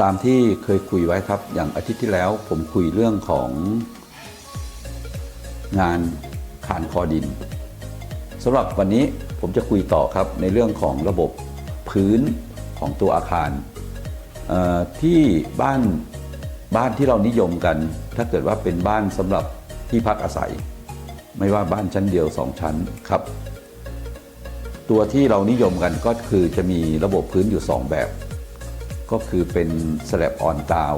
ตามที่เคยคุยไว้ครับ อย่างอาทิตย์ที่แล้วผมคุยเรื่องของงานขานคอดินสำหรับวันนี้ผมจะคุยต่อครับในเรื่องของระบบพื้นของตัวอาคารที่บ้านบ้านที่เรานิยมกัน ถ้าเกิดว่าเป็นบ้านสำหรับที่พักอาศัย ไม่ว่าบ้านชั้นเดียวสองชั้นครับ ตัวที่เรานิยมกันก็คือจะมีระบบพื้นอยู่ 2 แบบ ก็คือเป็นสแลบออนกาว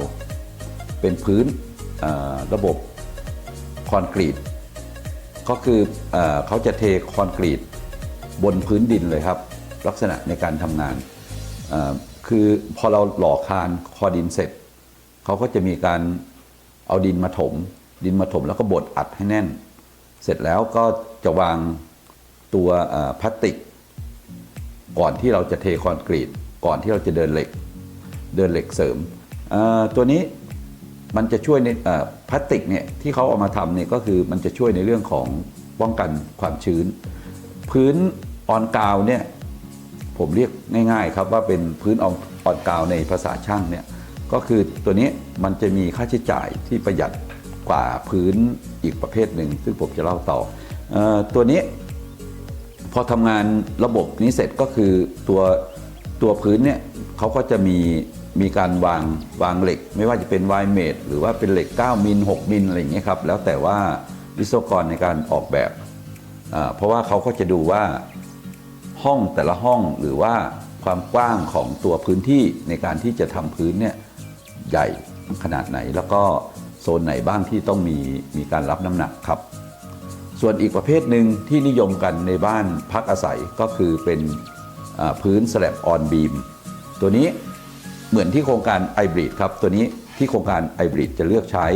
เป็นพื้นระบบคอนกรีต ก็คือเอเขาจะเทคอนกรีตบนพื้นดินเลยครับ ลักษณะในการทำงาน คือพอเราหล่อคานคอดินเสร็จ เขาก็จะมีการเอาดินมาถม ดินมาถมแล้วก็บดอัดให้แน่น เสร็จแล้วก็จะวางตัวพลาสติก ก่อนที่เราจะเทคอนกรีต ก่อนที่เราจะเดินเหล็ก เดินเหล็กเสริม ตัวนี้มันจะช่วยในพลาสติกเนี่ยที่เขาเอามาทำเนี่ยก็คือมันจะช่วยในเรื่องของป้องกันความชื้น พื้นออนกาวเนี่ยผมเรียกง่ายๆครับว่าเป็นพื้นออนอนกาวในภาษาช่างเนี่ยก็คือตัวนี้มันจะมีค่าใช้จ่ายที่ประหยัดกว่าพื้นอีกประเภทหนึ่ง ซึ่งผมจะเล่าต่ออตัวนี้พอทำงานระบบนี้เสร็จก็คือตัวตัวพื้นเนี่ยเขาก็จะมี มีการวางวางเหล็ก ไม่ว่าจะเป็นไวเมดหรือว่าเป็นเหล็ก 9 มิล 6 มิลอะไรอย่างเงี้ยครับแล้วแต่ว่าวิศวกรในการออกแบบเพราะว่าเขาก็จะดูว่าห้องแต่ละห้องหรือว่าความกว้างของตัวพื้นที่ในการที่จะทำพื้นเนี่ยใหญ่ขนาดไหน แล้วก็โซนไหนบ้างที่ต้องมีมีการรับน้ำหนักครับ ส่วนอีกประเภทหนึ่งที่นิยมกันในบ้านพักอาศัยก็คือเป็นพื้นสแลบออนบีมตัวนี้ เหมือนที่โครงการไอบริดครับตัวนี้ที่โครงการไอบริดจะเลือกใช้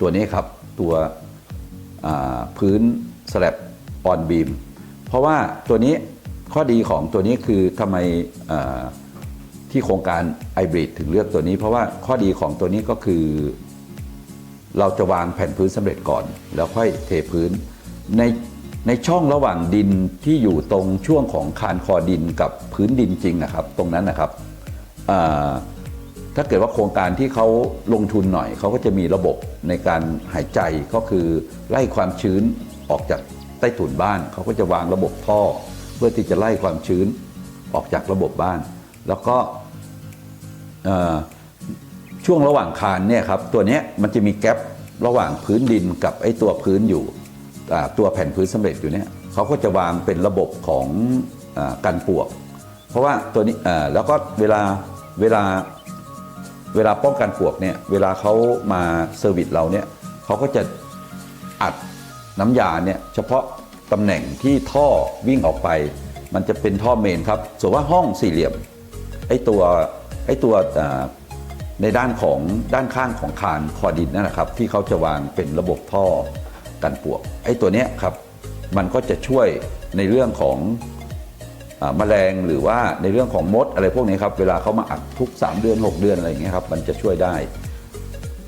ตัวนี้ครับตัวพื้นสแลบออนบีมเพราะว่าตัวนี้ข้อดีของตัวนี้คือทำไมที่โครงการไอบริดถึงเลือกตัวนี้ เพราะว่าข้อดีของตัวนี้ก็คือ เราจะวางแผ่นพื้นสำเร็จก่อน แล้วค่อยเทพื้นในในช่องระหว่างดินที่อยู่ตรงช่วงของคานคอดินกับพื้นดินจริงนะครับ ตรงนั้นนะครับ ถ้าเกิดว่าโครงการที่เขาลงทุนหน่อย เขาก็จะมีระบบในการหายใจก็คือไล่ความชื้นออกจากใต้ถุนบ้าน เขาก็จะวางระบบท่อ เพื่อที่จะไล่ความชื้นออกจากระบบบ้าน แล้วก็ช่วงระหว่างคานเนี่ยครับตัวนี้มันจะมีแกลบระหว่างพื้นดินกับไอ้ตัวพื้นอยู่ตัวแผ่นพื้นสำเร็จอยู่เนี่ยเขาก็จะวางเป็นระบบของอากันปวก เพราะว่าตัวนี้แล้วก็เวลา เวลาเวลาป้องกันปวกเนี่ยเวลาเขามาเซอร์วิสเราเนี่ยเขาก็จะอัดน้ำยาเนี่ยเฉพาะตำแหน่งที่ท่อวิ่งออกไป มันจะเป็นท่อเมนครับส่วนว่าห้องสี่เหลี่ยมไอตัวไอตัวในด้านของด้านข้างของคานคอดินนั่นนะครับที่เขาจะวางเป็นระบบท่อกันปวกไอตัวเนี้ยครับมันก็จะช่วยในเรื่องของ อาแมลงหรือว่าในเรื่องของมดอะไรพวกนี้ครับเวลาเขามาอัดทุก 3 เดือน 6 เดือนอะไรอย่างเงี้ยครับมันจะช่วยได้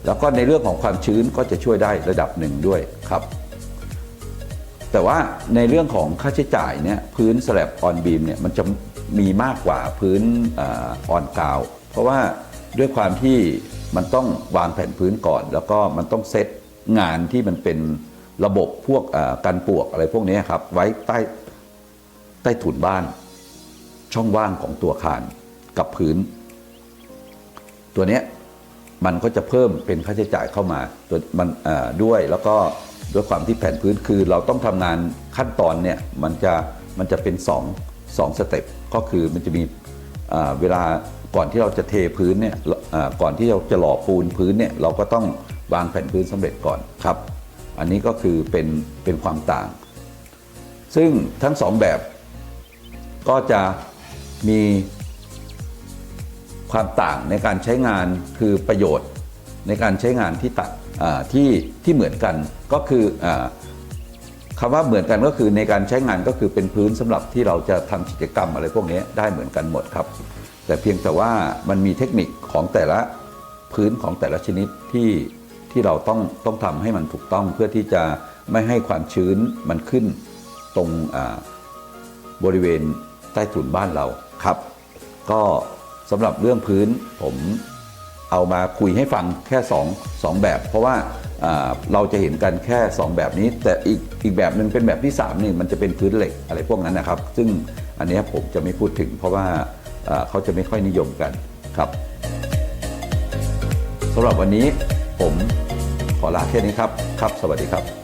แล้วก็ในเรื่องของความชื้นก็จะช่วยได้ระดับหนึ่งด้วยครับแต่ว่าในเรื่องของค่าใช้จ่ายเนี่ยพื้นสแลบออนบีมเนี่ยมันจะมีมากกว่าพื้นออนกาว เพราะว่าด้วยความที่มันต้องวางแผ่นพื้นก่อน แล้วก็มันต้องเซตงานที่มันเป็นระบบพวกอ่ากันปวกอะไรพวกนี้ครับไว้ใต้ใต้ถุนบ้าน ช่องว่างของตัวคานกับพื้น ตัวเนี้ยมันก็จะเพิ่มเป็นค่าใช้จ่ายเข้ามาตัวมันด้วยแล้วก็ด้วยความที่แผ่นพื้นคือ เราต้องทำงานขั้นตอนเนี่ยมันจะมันจะเป็น2งสองสเต็ปก็คือมันจะมีเวลาก่อนที่เราจะเทพื้นเนี่ยก่อนที่เราจะหล่อปูนพื้นเนี่ยเราก็ต้องวางแผ่นพื้นสำเร็จก่อนครับ อันนี้ก็คือเป็นเป็นความต่าง ซึ่งทั้งสองแบบก็จะ มีความต่างในการใช้งานคือประโยชน์ในการใช้งานที่ตัดอ่าที่ที่เหมือนกันก็คืออคำว่าเหมือนกันก็คือในการใช้งานก็คือเป็นพื้นสำหรับที่เราจะทำกิจกรรมอะไรพวกนี้ได้เหมือนกันหมดครับ แต่เพียงแต่ว่ามันมีเทคนิคของแต่ละพื้นของแต่ละชนิดที่ที่เราต้องต้องทำให้มันถูกต้องเพื่อที่จะไม่ให้ความชื้นมันขึ้นตรงบริเวณ ใต้ถุนบ้านเราครับ ก็สำหรับเรื่องพื้นผมเอามาคุยให้ฟังแค่2องสองแบบ เพราะว่าเราจะเห็นกันแค่ 2 แบบนี้ แต่อีกอีกแบบหนึ่งเป็นแบบที่3นี่มันจะเป็นพื้นเหล็กอะไรพวกนั้นนะครับ ซึ่งอันนี้ผมจะไม่พูดถึง เพราะว่าอ่าเขาจะไม่ค่อยนิยมกันครับสำหรับวันนี้ผมขอลาแค่นี้ครับ ครับ สวัสดีครับ